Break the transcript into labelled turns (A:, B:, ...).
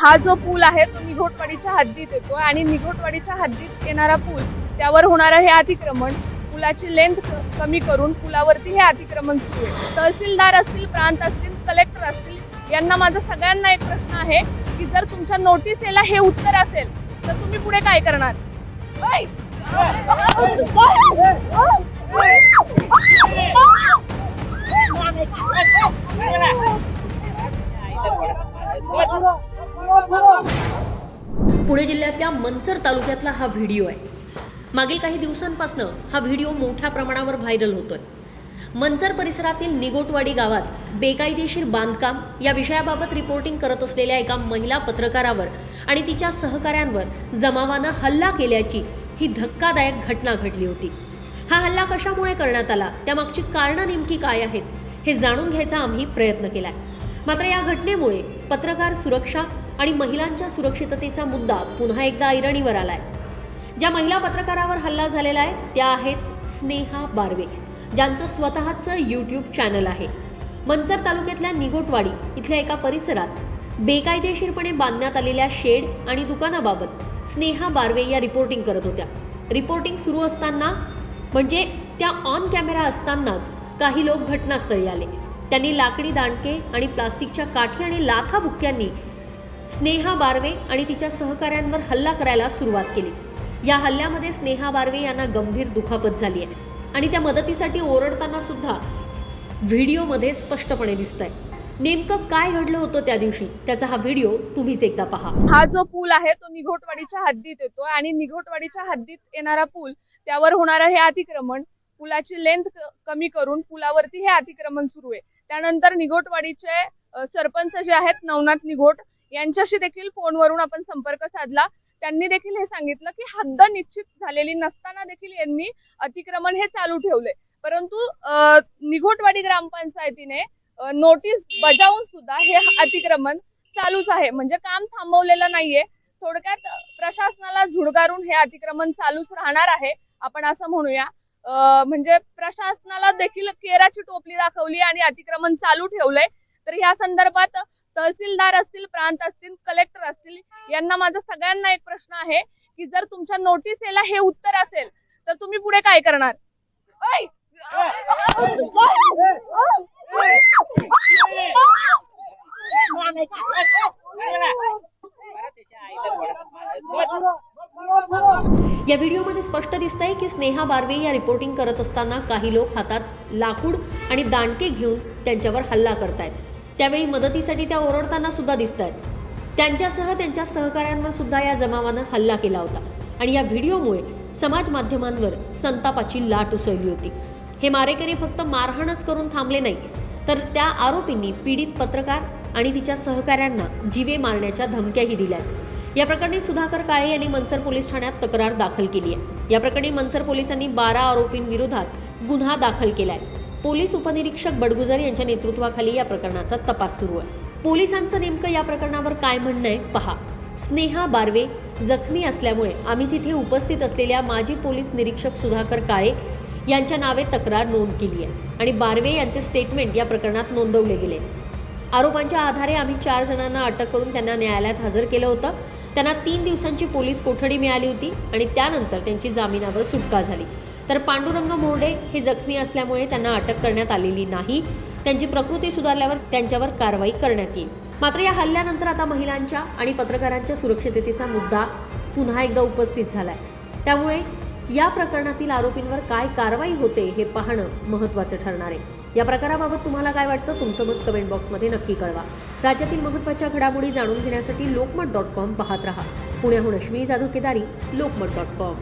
A: हा जो पूल आहे तो निघोटवाडीच्या हद्दीत येतो आणि निघोटवाडीच्या हद्दीत येणारा पूल त्यावर होणारं हे अतिक्रमण पुलाची लेंथ कमी करून पुलावरती हे अतिक्रमण सुरू आहे. तहसीलदार असतील प्रांत असतील कलेक्टर असतील यांना माझा सगळ्यांना एक प्रश्न आहे की जर तुमच्या नोटिसेला हे उत्तर असेल तर तुम्ही पुढे काय करणार?
B: पुणे जिल्ह्यातल्या मंचर तालुक्यातला हा व्हिडिओ आहे. मागील काही दिवसांपासून हा व्हिडिओ मोठ्या प्रमाणावर व्हायरल होतोय. मंचर परिसरातील निगोटवाडी गावात बेकायदेशीर बांधकाम या विषयाबाबत रिपोर्टिंग करत असलेल्या एका महिला पत्रकारावर आणि तिच्या सहकाऱ्यांवर जमावानं हल्ला केल्याची ही धक्कादायक घटना घडली होती. हा हल्ला कशामुळे करण्यात आला? त्यामागची कारणं नेमकी काय आहेत? हे जाणून घ्यायचा आम्ही प्रयत्न केलाय. मात्र या घटनेमुळे पत्रकार सुरक्षा आणि महिलांच्या सुरक्षिततेचा मुद्दा पुन्हा एकदा ऐरणीवर आलाय. ज्या महिला पत्रकारावर हल्ला झालेला आहे त्या आहेत स्नेहा बारवे ज्यांचं स्वतःचं यूट्यूब चॅनल आहे. मंचर तालुक्यातल्या निगोटवाडी इथल्या एका परिसरात बेकायदेशीरपणे बांधण्यात आलेल्या शेड आणि दुकानाबाबत स्नेहा बारवे या रिपोर्टिंग करत होत्या. रिपोर्टिंग सुरू असताना म्हणजे त्या ऑन कॅमेरा असतानाच काही लोक घटनास्थळी आले. त्यांनी लाकडी दांडके आणि प्लास्टिकच्या काठी आणि लाथा बुक्क्यांनी स्नेहा बारवे आणि तिच्या सहकाऱ्यांवर हल्ला करायला सुरुवात केली. या हल्ल्यामध्ये स्नेहा बारवे यांना गंभीर दुखापत झाली आहे. आणि त्या मदतीसाठी ओरडताना सुद्धा व्हिडिओमध्ये स्पष्टपणे दिसत आहे नेमकं काय घडलं होतं त्या दिवशी? त्याचा हा व्हिडिओ तुम्हीच एकदा पहा.
A: हा जो पूल आहे तो निघोटवाडीच्या हद्दीत येतो आणि निघोटवाडीच्या हद्दीत येणारा पूल त्यावर होणारं हे अतिक्रमण पुलाची लेंथ कमी करून पुलावरती हे अतिक्रमण सुरू आहे. त्यानंतर निघोटवाडीचे सरपंच जे आहेत नवनाथ निघोट यांच्याशी देखील फोनवरून आपण संपर्क साधला. त्यांनी देखील हे सांगितलं की हद्द निश्चित झालेली नसताना देखील यांनी अतिक्रमण हे चालू ठेवले. परंतु निघोटवाडी ग्रामपंचायतीने नोटीस बजावून सुद्धा हे अतिक्रमण चालूच आहे. म्हणजे काम थांबवलेलं नाहीये. थोडक्यात प्रशासनाला झुडगारून हे अतिक्रमण चालूच राहणार आहे. आपण असं म्हणूया. म्हणजे प्रशासनाला देखील केराची टोपली दाखवली आणि अतिक्रमण चालू ठेवलंय. तर या संदर्भात तहसीलदार असतील प्रांत असतील कलेक्टर असतील यांना माझा सगळ्यांना एक प्रश्न आहे की जर तुमच्या नोटिसेला हे उत्तर असेल तर तुम्ही पुढे काय करणार?
B: या व्हिडिओमध्ये स्पष्ट दिसतंय की स्नेहा बारवे या रिपोर्टिंग करत असताना काही लोक हातात लाकूड आणि दांडके घेऊन त्यांच्यावर हल्ला करतायत. त्यावेळी मदतीसाठी त्या ओरडताना सुद्धा दिसत आहेत त्यांच्यासह त्यांच्या सहकाऱ्यांवर सुद्धा या जमावानं हल्ला केला होता. आणि या व्हिडिओमुळे समाज माध्यमांवर संतापाची लाट उसळली होती. हे मारेकरी फक्त मारहाणच करून थांबले नाही तर त्या आरोपींनी पीडित पत्रकार आणि तिच्या सहकाऱ्यांना जीवे मारण्याच्या धमक्याही दिल्यात. या प्रकरणी सुधाकर काळे यांनी मनसर पोलीस ठाण्यात तक्रार दाखल केली आहे. या प्रकरणी मनसर पोलिसांनी बारा आरोपींविरोधात गुन्हा दाखल केला आहे पोलीस उपनिरीक्षक बडगुजर यांच्या नेतृत्वाखाली या प्रकरणाचा तपास सुरू आहे. पोलिसांचं नेमकं या प्रकरणावर काय म्हणणं आहे पहा. स्नेहा बारवे जखमी असल्यामुळे आम्ही तिथे उपस्थित असलेल्या माजी पोलीस निरीक्षक सुधाकर काळे यांच्या नावे तक्रार नोंद केली आहे आणि बारवे यांचे स्टेटमेंट या प्रकरणात नोंदवले गेले. आरोपांच्या आधारे आम्ही चार जणांना अटक करून त्यांना न्यायालयात हजर केलं होतं. त्यांना तीन दिवसांची पोलीस कोठडी मिळाली होती आणि त्यानंतर त्यांची जामिनावर सुटका झाली. तर पांडुरंग मोर्डे हे जखमी असल्यामुळे त्यांना अटक करण्यात आलेली नाही. त्यांची प्रकृती सुधारल्यावर त्यांच्यावर कारवाई करण्यात येईल. मात्र या हल्ल्यानंतर आता महिलांच्या आणि पत्रकारांच्या सुरक्षिततेचा मुद्दा पुन्हा एकदा उपस्थित झालाय. त्यामुळे या प्रकरणातील आरोपींवर काय कारवाई होते हे पाहणं महत्त्वाचं ठरणार आहे. या प्रकाराबाबत तुम्हाला काय वाटतं? तुमचं मत कमेंट बॉक्समध्ये नक्की कळवा. राज्यातील महत्त्वाच्या घडामोडी जाणून घेण्यासाठी लोकमत डॉट कॉम पाहत रहा. पुण्याहून अश्विनी जाधव केदारी लोकमत डॉट कॉम